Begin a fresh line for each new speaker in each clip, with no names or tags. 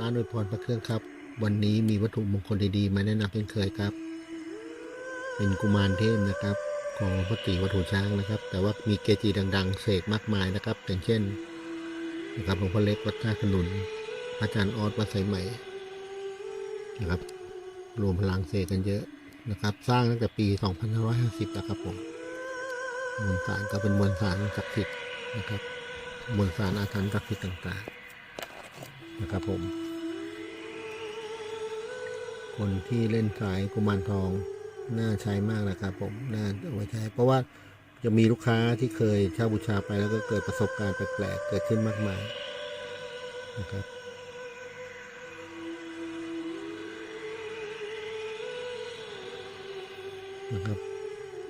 ร้านอวยพรพระเครื่องครับ วันนี้มีวัตถุมงคลดีๆ มาแนะนำเช่นเคยครับ เป็นกุมารเทพนะครับ ของพระตีวัตถุช้างนะครับ แต่ว่ามีเกจิดัง ๆ เสกมากมายนะครับอย่างเช่นนะครับหลวงพ่อเล็กวัดท่าขนุนพระอาจารย์ออสวัดสายใหม่นะครับ รวมพลังเสกกันเยอะนะครับ สร้างตั้งแต่ปี 2550แล้วครับผมมวลสารก็เป็นมวลสารศักดิ์สิทธิ์นะครับมวลสารอาถรรพ์ศักดิ์สิทธิ์ต่างๆ นะครับผม คนที่เล่นสายกุมารทองน่าใช้มากนะครับผมน่าเอาไว้ใช้เพราะว่าจะมีลูกค้าที่เคยเช่าบูชาไปแล้วก็เกิดประสบการณ์แปลกๆเกิดขึ้นมากมายนะครับนะครับ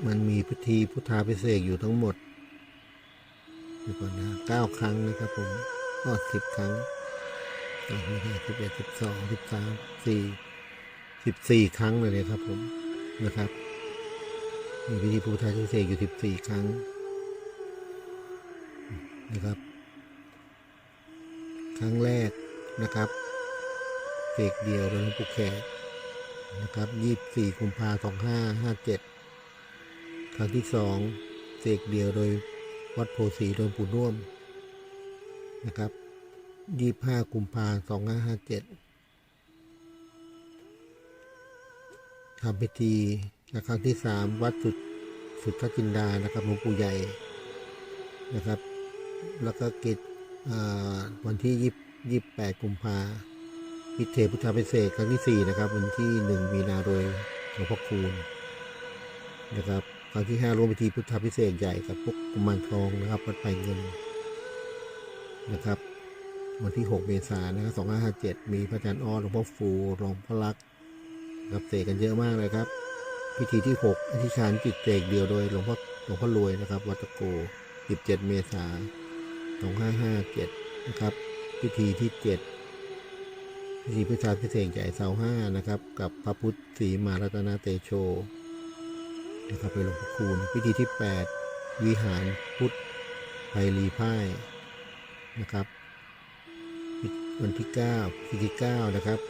มันมีพิธีพุทธาพิเศษอยู่ทั้งหมดเดี๋ยวก่อนนะเก้าครั้งนะครับผมก็สิบครั้งอ่าไม่ใช่สิบเอ็ดสิบสองสิบสามสี่ สิบสี่ครั้งเลยครับผมนะครับมีพิธีพุทธาพิเศษกอยู่สิบสี่ครั้งนะครับ ครั้งแรกนะครับเสกเดียวโดยหลวงปู่แขกนะครับยี่สี่กุมภาสองห้าห้าเจ็ดครั้งที่สองเสกเดียวโดยวัดโพสีโดยปู่น่วมนะครับยี่ห้ากุมภาสองห้าห้าเจ็ด ทำพิธีและครั้งที่สามวัดสุดสุดทจินดานะครับหลวงปู่ใหญ่นะครับ แล้วก็กิจอ่าวันที่ยี่ยี่แปดกุมภาพิเทพุทธาพิเศษครั้งที่สี่นะครับ วันที่หนึ่งมีนาโดยหลวงพ่อคูณนะครับครั้งที่ห้าร่วมพิธีพุทธาพิเศษใหญ่กับพวกกุมารทองนะครับวัดไผ่เงินนะครับ วันที่หกเมษายนนะครับสองห้าห้าเจ็ดมีพระอาจารย์อ้อหลวงพ่อฟูหลวงพ่อรักษ ครับเสกกันเยอะมากเลยครับ พิธีที่หกอธิษฐานจิตเสกเดียวโดยหลวงพ่อหลวงพ่อรวยนะครับ วัตโกสิบเมษายนสองห้าห้าเจ็ดนะครับ พิธีที่เจ็ดพิธีพุทธาพิเศษกใหญ่เสาห้านะครับ กับพระพุทธศรีมารัตนาเตโชนะครับไปหลวงพ่อคูณ พิธีที่ 8 วิหารพุทธไพรีพ่ายนะครับ วันที่ 9พิธีที่9นะครับ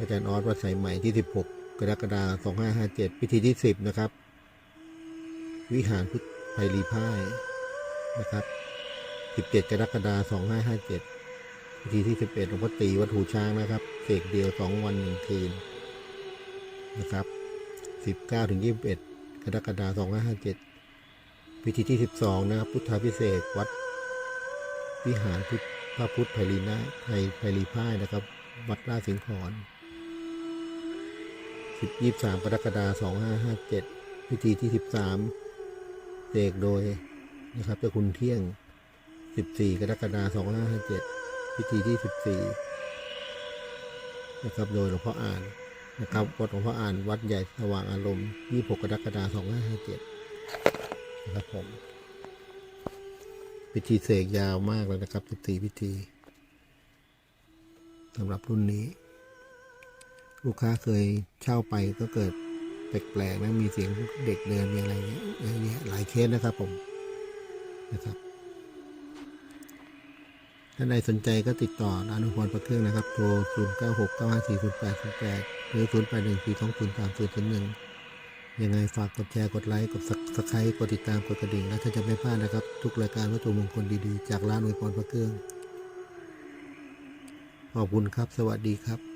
อาจารย์ออสวัดสายใหม่ที่ 16 กรกฎาคม 2557 พิธีที่ 10 นะครับ วิหารพุทธไพรีพ่ายนะครับ 17 กรกฎาคม 2557 พิธีที่ 11หลวงพ่อตีวัดหูช้างนะครับเสกเดียว 2 วัน 1 คืนนะครับ 19 ถึง 21 กรกฎาคม 2557 พิธีที่ 12 นะครับ พุทธาพิเศษวัด วิหารพุทธพระพุทธไพรีนะไพไพรีพ่ายนะครับ วัดราชสิงห์ขอน 10 23 กรกฎาคม2557 พิธีที่ 13เสกโดยนะครับเจ้าคุณเที่ยง 14 กรกฎาคม2557 พิธีที่ 14 นะครับ โดยหลวงพ่ออ่านนะครับวัดหลวงพ่ออ่านวัดใหญ่สว่างอารมณ์ 26 กรกฎาคม2557 นะครับผม พิธีเสกยาวมากเลยนะครับ 14 พิธีสำหรับรุ่นนี้ ลูกค้าเคยเช่าไปก็เกิดแปลกๆนะมีเสียงเด็กเดินมีอะไรเงี้ยเยอะแยหลายเคสนะครับผมนะครับท่านใดสนใจก็ติดต่อร้านอุปกรณ์ประเครื่องนะครับ โทร 0 9 6 9 5 4 0 8 0 8 หรือ 0 8 1 4 2 0 3 0 0 1 ยังไงฝากกดแชร์กดไลค์ กดสักไครต์กดติดตามกดกระดิ่งและถ้าจะไม่พลาดนะครับ ทุกรายการวัตถุมงคลดีๆ จากร้านอุปกรณ์ประเครื่อง ขอบคุณครับ สวัสดีครับ